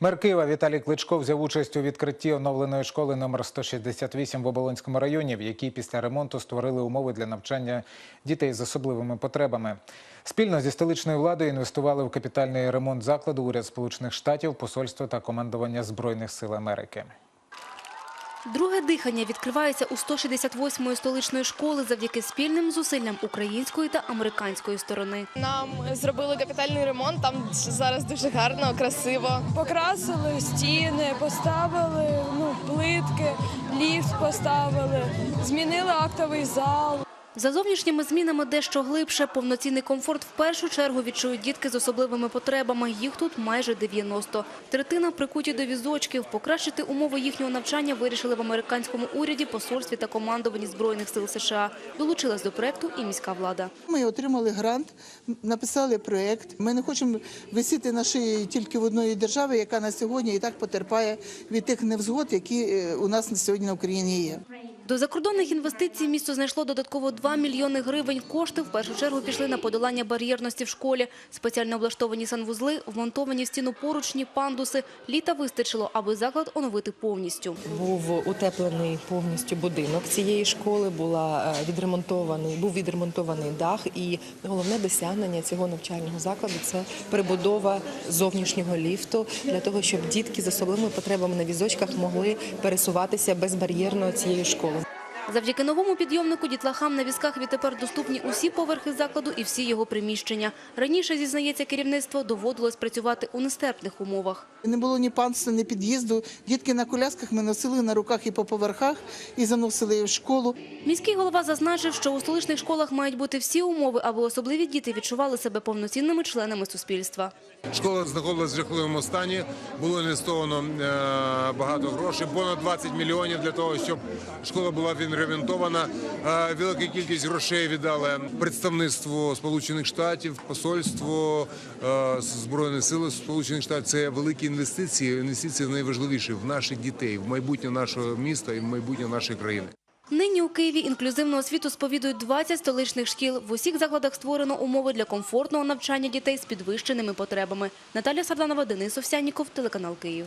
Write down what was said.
Мер Києва Віталій Кличко взяв участь у відкритті оновленої школи номер 168 в Оболонському районі, в якій після ремонту створили умови для навчання дітей з особливими потребами. Спільно зі столичною владою інвестували в капітальний ремонт закладу уряд Сполучених Штатів, посольство та командування Збройних сил Америки. Друге дихання відкривається у 168-ї столичної школи завдяки спільним зусиллям української та американської сторони. Нам зробили капітальний ремонт. Там зараз дуже гарно, красиво. Покрасили стіни, поставили ну, плитки, ліфт поставили, змінили актовий зал. За зовнішніми змінами дещо глибше. Повноцінний комфорт в першу чергу відчують дітки з особливими потребами. Їх тут майже 90. Третина прикуті до візочків. Покращити умови їхнього навчання вирішили в американському уряді, посольстві та командуванні Збройних сил США. Долучилась до проекту і міська влада. Ми отримали грант, написали проєкт. Ми не хочемо висіти на шиї тільки в одної держави, яка на сьогодні і так потерпає від тих невзгод, які е, у нас на сьогодні на Україні є. До закордонних інвестицій місто знайшло додатково 2 мільйони гривень. Кошти в першу чергу пішли на подолання бар'єрності в школі. Спеціально облаштовані санвузли, вмонтовані в стіну поручні, пандуси. Літа вистачило, аби заклад оновити повністю. Був утеплений повністю будинок цієї школи, була е, відремонтований, був відремонтований дах. І головне досягнення цього навчального закладу це перебудова зовнішнього ліфту для того, щоб дітки з особливими потребами на візочках могли пересуватися безбар'єрно цією школою. Завдяки новому підйомнику дітлахам на візках відтепер доступні усі поверхи закладу і всі його приміщення. Раніше, зізнається керівництво, доводилось працювати у нестерпних умовах. Не було ні панства, ні під'їзду. Дітки на колясках ми носили на руках і по поверхах, і заносили в школу. Міський голова зазначив, що у столичних школах мають бути всі умови, аби особливі діти відчували себе повноцінними членами суспільства. Школа знаходилась в жахливому стані. Було інвестовано е, багато грошей, понад 20 мільйонів для того, щоб школа була відремонтована. Е, Велика кількість грошей віддали представництво Сполучених Штатів, посольство е, збройних сил Сполучених Штатів. Це великі інвестиції. Інвестиції найважливіші в наших дітей, в майбутнє нашого міста і в майбутнє нашої країни. Нині у Києві інклюзивну освіту сповідують 20 столичних шкіл. В усіх закладах створено умови для комфортного навчання дітей з підвищеними потребами. Наталя Сарданова, Денис Овсянніков, телеканал Київ.